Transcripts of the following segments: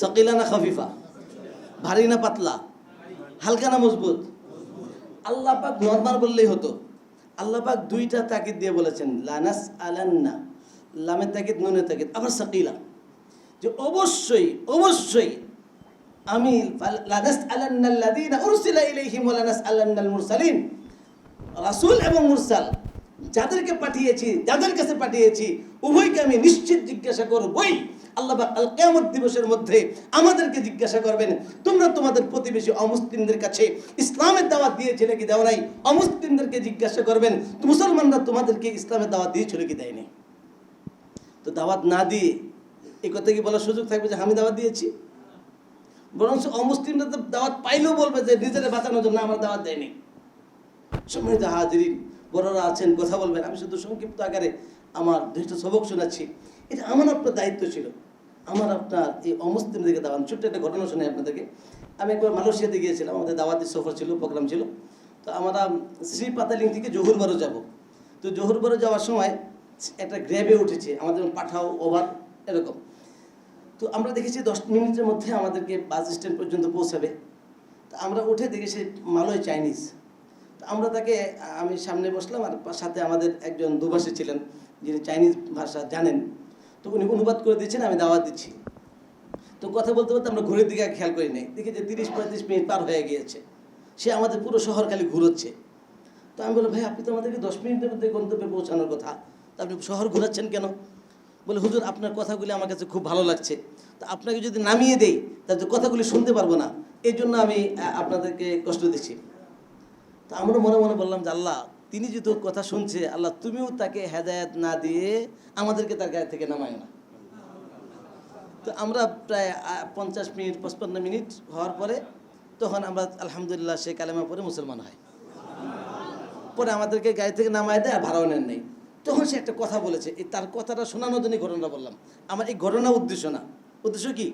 সকিলা না খফিফা? ভারী না পাতলা? হালকা না মজবুত? আল্লাহ পাক নর্মাল বললেই হতো। আল্লাহ পাক দুইটা তাকিদ দিয়ে বলেছেন লানাস আলান্না লামের তাকিদ নুনের তাকিদ আবার সাকিলা। যে অবশ্যই অবশ্যই আমি লানাস আলান্নাল্লাযীনা উরসিলা ইলাইহিম ওয়া লানাস আলান্নাল মুরসালিন রাসূল এবং মুরসাল যাদেরকে পাঠিয়েছি, যাদের কাছে পাঠিয়েছি, উভয়কে আমি নিশ্চিত জিজ্ঞাসা করবই। আল্লাহ আল কিয়ামত দিবসের মধ্যে আমাদেরকে জিজ্ঞাসা করবেন, তোমরা তোমাদের প্রতিবেশী অমুসলিমদের কাছে ইসলামের দাওয়াত দিয়েছিলে কি দেও নাই? অমুসলিমদেরকে জিজ্ঞাসা করবেন মুসলমানরা তোমাদেরকে ইসলামের দাওয়াত দিয়েছিল কি দেয়নি? তো দাওয়াত না দিয়ে এই কথা কি বলার সুযোগ থাকবে যে আমি দাওয়াত দিয়েছি? বরং অমুসলিমরা তো দাওয়াত পাইলেও বলবে যে, নিজেরা বাঁচানোর জন্য আমার দাওয়াত দেয়নি। সম্মানিত হাজিরিন বড়রা আছেন, কথা বলবেন। আমি শুধু সংক্ষিপ্ত আকারে আমার দুইটা সবক শোনাচ্ছি। এটা আমার আপনার দায়িত্ব ছিল। আমার আপনার এই অমুসলিমদেরকে দাওয়ান ছোট্ট একটা ঘটনা শোনাই আপনাদেরকে। আমি একবার মালয়েশিয়াতে গিয়েছিলাম। আমাদের দাওয়াতি সফর ছিল, প্রোগ্রাম ছিল। তো আমরা শ্রী পাতালিং থেকে জহুরবারও যাব। তো জহুরবারও যাওয়ার সময় একটা গ্র্যাবে উঠেছে। আমাদের পাঠাও ওভার, এরকম। তো আমরা দেখেছি দশ মিনিটের মধ্যে আমাদেরকে বাস স্ট্যান্ড পর্যন্ত পৌঁছাবে। তো আমরা উঠে দেখেছি মালয় চাইনিজ। আমরা তাকে, আমি সামনে বসলাম আর সাথে আমাদের একজন দুভাষী ছিলেন, যিনি চাইনিজ ভাষা জানেন। তো উনি অনুবাদ করে দিচ্ছেন আমি দাওয়াত দিচ্ছি। তো কথা বলতে বলতে আমরা ঘুরের দিকে খেয়াল করি নাই। দেখি যে তিরিশ পঁয়ত্রিশ মিনিট পার হয়ে গিয়েছে। সে আমাদের পুরো শহর খালি ঘুরোচ্ছে। তো আমি বললাম, ভাই, আপনি তো আমাদেরকে দশ মিনিটের মধ্যে গন্তব্যে পৌঁছানোর কথা। তা আপনি শহর ঘোরাচ্ছেন কেন? বলে, হুজুর, আপনার কথাগুলি আমার কাছে খুব ভালো লাগছে। তো আপনাকে যদি নামিয়ে দেই, তাহলে কথাগুলি শুনতে পারব না। এই জন্য আমি আপনাদেরকে কষ্ট দিচ্ছি। তো আমরা মনে মনে বললাম যে আল্লাহ, তিনি যেহেতু কথা শুনছে, আল্লাহ তুমিও তাকে হেদায়েত না দিয়ে আমাদেরকে তার গায়ে থেকে নামায় না। তো আমরা প্রায় পঞ্চাশ মিনিট, পঁচপান্ন মিনিট হওয়ার পরে তখন আমরা আলহামদুলিল্লাহ সে কালেমা পরে মুসলমান হয়। পরে আমাদেরকে গাড়ি থেকে নামায় দেয় আর ভাড়াও নেন নেই। তখন সে একটা কথা বলেছে, এই তার কথাটা শোনানোর জন্য ঘটনা বললাম। আমার এই ঘটনা উদ্দেশ্য না। উদ্দেশ্য কি?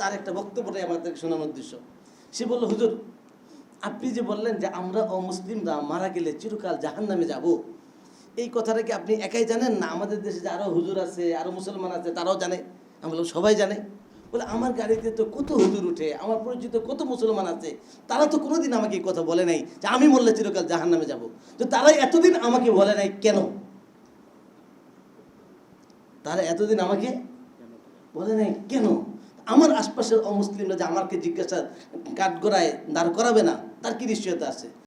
তার একটা বক্তব্যটাই আমাদেরকে শোনানোর উদ্দেশ্য। সে বলল, হুজুর আপনি যে বললেন যে আমরা অমুসলিমরা মারা গেলে চিরকাল জাহান নামে যাব, এই কথাটা কি আপনি একাই জানেন? না, আমাদের দেশে যে আরও হুজুর আছে আরও মুসলমান আছে, তারাও জানে। আমি বললাম, সবাই জানে। বলে, আমার গাড়িতে তো কত হুজুর উঠে, আমার পরিচিত কত মুসলমান আছে, তারা তো কোনোদিন আমাকে এই কথা বলে নাই যে আমি বললে চিরকাল জাহান নামে যাব। তো তারাই এতদিন আমাকে বলে নাই কেন? তারা এতদিন আমাকে বলে নাই কেন? আমার আশপাশের অমুসলিমরা যে আমাকে জিজ্ঞাসা কাঠগড়ায় দাঁড় করাবে না তার কি নিশ্চয়তা আছে?